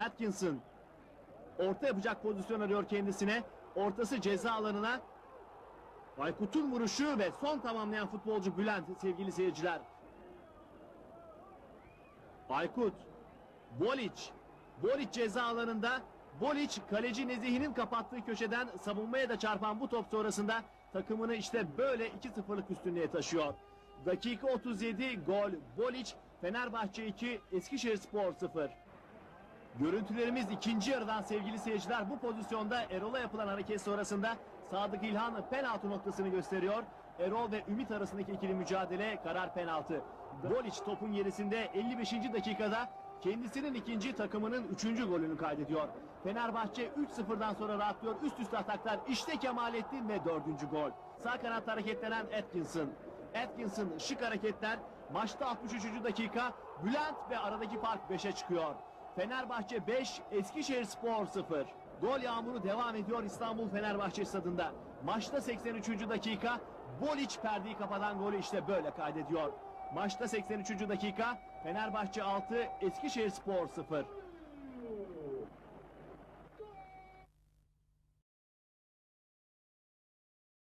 Atkinson orta yapacak pozisyon arıyor kendisine. Ortası ceza alanına. Aykut'un vuruşu ve son tamamlayan futbolcu Bülent sevgili seyirciler. Aykut, Boliç, Boliç ceza alanında. Boliç kaleci Nezih'in kapattığı köşeden savunmaya da çarpan bu top sonrasında takımını işte böyle 2-0'lık üstünlüğe taşıyor. Dakika 37 gol Boliç, Fenerbahçe 2, Eskişehirspor 0. Görüntülerimiz ikinci yarıdan sevgili seyirciler bu pozisyonda Erol'a yapılan hareket sonrasında Sadık İlhan penaltı noktasını gösteriyor. Erol ve Ümit arasındaki ikili mücadele karar penaltı. Boliç topun gerisinde 55. dakikada kendisinin ikinci takımının üçüncü golünü kaydediyor. Fenerbahçe 3-0'dan sonra rahatlıyor. Üst üste ataklar işte Kemalettin ve dördüncü gol. Sağ kanatta hareketlenen Atkinson. Atkinson şık hareketler. Maçta 63. dakika Bülent ve aradaki fark 5'e çıkıyor. Fenerbahçe 5, Eskişehirspor 0. Gol yağmuru devam ediyor İstanbul Fenerbahçe stadında. Maçta 83. dakika Boliç perdeyi kapatan golü işte böyle kaydediyor. Maçta 83. dakika Fenerbahçe 6, Eskişehirspor 0.